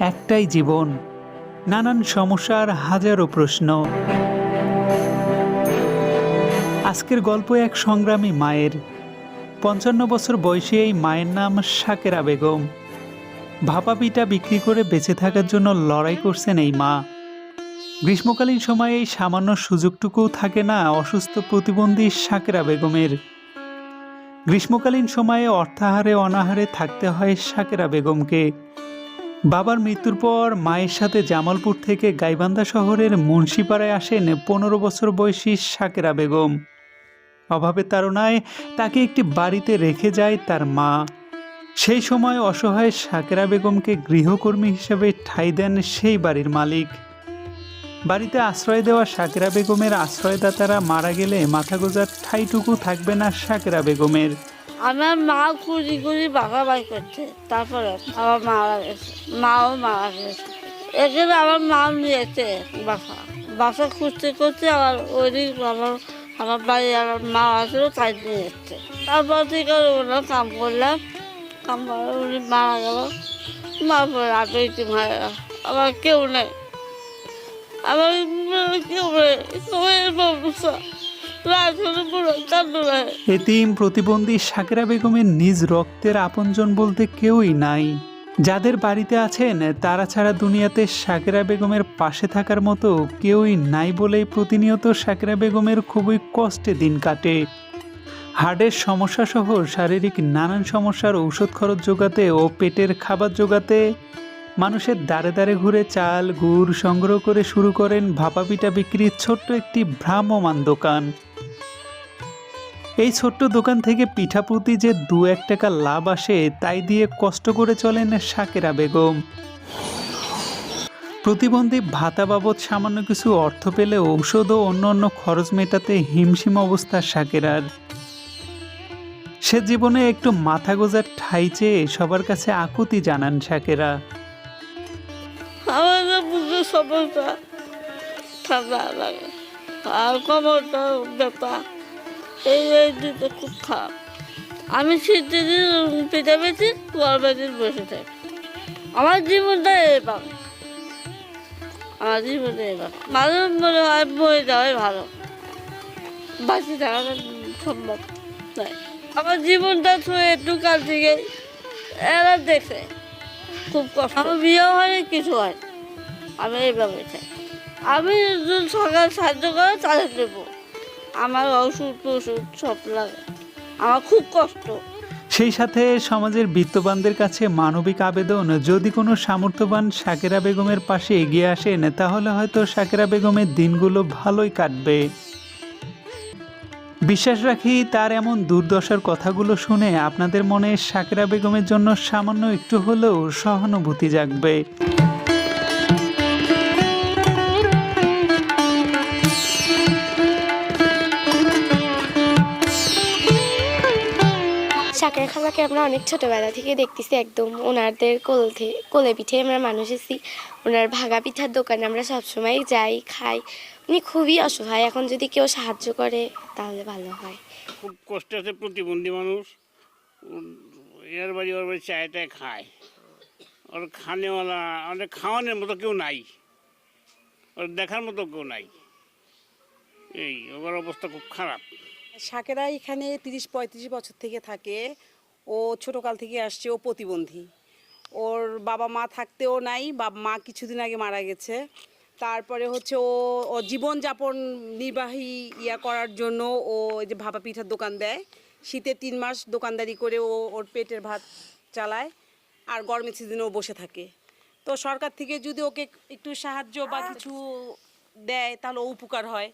একটাই জীবন, নানান সমস্যার হাজারো প্রশ্ন। আজকের গল্প এক সংগ্রামী মায়ের। পঞ্চান্ন বছর বয়সে এই মায়ের নাম শাকেরা বেগম। ভাপা পিঠা বিক্রি করে বেঁচে থাকার জন্য লড়াই করছেন এই মা। গ্রীষ্মকালীন সময়ে এই সামান্য সুযোগটুকুও থাকে না অসুস্থ প্রতিবন্ধী শাকেরা বেগমের। গ্রীষ্মকালীন সময়ে অর্থাহারে অনাহারে থাকতে হয় শাকেরা বেগমকে। বাবার মৃত্যুর পর মায়ের সাথে জামালপুর থেকে গাইবান্ধা শহরের মুন্সিপাড়ায় আসেন পনেরো বছর বয়সী শাকেরা বেগম। অভাবের তাড়নায় তাকে একটি বাড়িতে রেখে যায় তার মা। সেই সময় অসহায় শাকেরা বেগমকে গৃহকর্মী হিসেবে ঠাঁই দেন সেই বাড়ির মালিক। বাড়িতে আশ্রয় দেওয়া শাকেরা বেগমের আশ্রয়দাতারা মারা গেলে মাথা গোজার ঠাইটুকু থাকবে না শাকেরা বেগমের। আমার মা খুঁজি বাঘা বাই করছে, তারপরে আমার মারা গেছে, মাও মারা গেছে। এখানে আমার মা নিয়েছে বাসা। বাসা খুঁজতে খুঁজতে আমার ওইদিক আমার আমার বাড়ি আমার মা আসলো, তাই নিয়ে এসছে তারপর থেকে ওনার কাম করলাম। কাম করে উনি মারা গেল। মার পরে ইতি মারা গেল। আমার কেউ নেই। আমার কেউ নেই। সবাই এতিম প্রতিবন্ধী শাকেরা বেগমের নিজ রক্তের আপনজন বলতে কেউই নাই। যাদের বাড়িতে আছেন, তারা ছাড়া দুনিয়াতে শাকেরা বেগমের পাশে থাকার মতো কেউই নাই বলেই প্রতিনিয়ত শাকেরা বেগমের খুবই কষ্টে দিন কাটে। হার্টের সমস্যা সহ শারীরিক নানান সমস্যার ঔষধ খরচ যোগাতে ও পেটের খাবার যোগাতে মানুষের দাঁড়ে দাঁড়ে ঘুরে চাল, গুড় সংগ্রহ করে শুরু করেন ভাপা পিঠা বিক্রির ছোট্ট একটি ভ্রাম্যমান দোকান। এই ছোট্ট দোকান থেকে পিঠাপুতি যে দু এক টাকা লাভ আসে, তাই দিয়ে কষ্ট করে চলেন শাকেরা বেগম। প্রতিবন্ধী ভাতা বাবদ সামান্য কিছু অর্থ পেলে ঔষধ ও অন্য অন্য খরচ মেটাতে হিমশিম অবস্থা শাকেরার। সে জীবনে একটু মাথা গোজার ঠাই চেয়ে সবার কাছে আকুতি জানান শাকেরা। আর কোমরটা ব্যাপার এই এই খুব খারাপ। আমি শীতের দিন পিঠা বেছি গরমের বসে থাকি। আমার জীবনটা এবার আমার জীবনটা এবার মাঝে মনে হয়, মরে যাওয়াই ভালো। বাঁচি থাকাটা সম্ভব নয়। আমার জীবনটা ছুঁয়ে একটু কাল থেকে এরা দেখে। খুব কষ্ট। আমার বিয়েও হয়নি, কিছু হয় আমি এইভাবে চাই আমি সরকার সাহায্য করে তাদের দেবো। আমার ওষুধ টষুধ সব লাগে। আমার খুব কষ্ট। সেই সাথে সমাজের বিত্তবানদের কাছে মানবিক আবেদন। যদি কোনো সামর্থ্যবান শাকেরা বেগমের পাশে এগিয়ে আসেন, তাহলে হয়তো শাকেরা বেগমের দিনগুলো ভালোই কাটবে। বিশ্বাস রাখি, তার এমন দুর্দশার কথাগুলো শুনে আপনাদের মনে শাকেরা বেগমের জন্য সামান্য একটু হলেও সহানুভূতি জাগবে। শাকের খালাকে আমরা অনেক ছোটবেলা থেকে দেখতেছি একদম। ওনাদের কোল কোলে পিঠে আমরা মানুষ এসেছি। ওনার ভাগা পিঠার দোকানে আমরা সবসময় যাই, খাই। উনি খুবই অসহায়। এখন যদি কেউ সাহায্য করে, তাহলে ভালো হয়। খুব কষ্ট আছে প্রতিবন্ধী মানুষ। এর বাড়ি, ওর বাড়ি চায় টায় খায়। ওর খানেওয়ালা আমাদের খাওয়ানোর মতো কেউ নাই। ওর দেখার মতো কেউ নাই। এই, ওর অবস্থা খুব খারাপ। শাকেরা এখানে তিরিশ পঁয়ত্রিশ বছর থেকে থাকে। ও ছোটকাল থেকে আসছে ও প্রতিবন্ধী। ওর বাবা মা থাকতেও নাই বাবা মা কিছুদিন আগে মারা গেছে। তারপরে হচ্ছে ও ও জীবনযাপন নির্বাহী ইয়া করার জন্য ও ওই যে ভাপা পিঠার দোকান দেয়। শীতে তিন মাস দোকানদারি করে ও ওর পেটের ভাত চালায় আর গরমের সিজনে ও বসে থাকে। তো সরকার থেকে যদি ওকে একটু সাহায্য বা কিছু দেয় তাহলে ও উপকার হয়।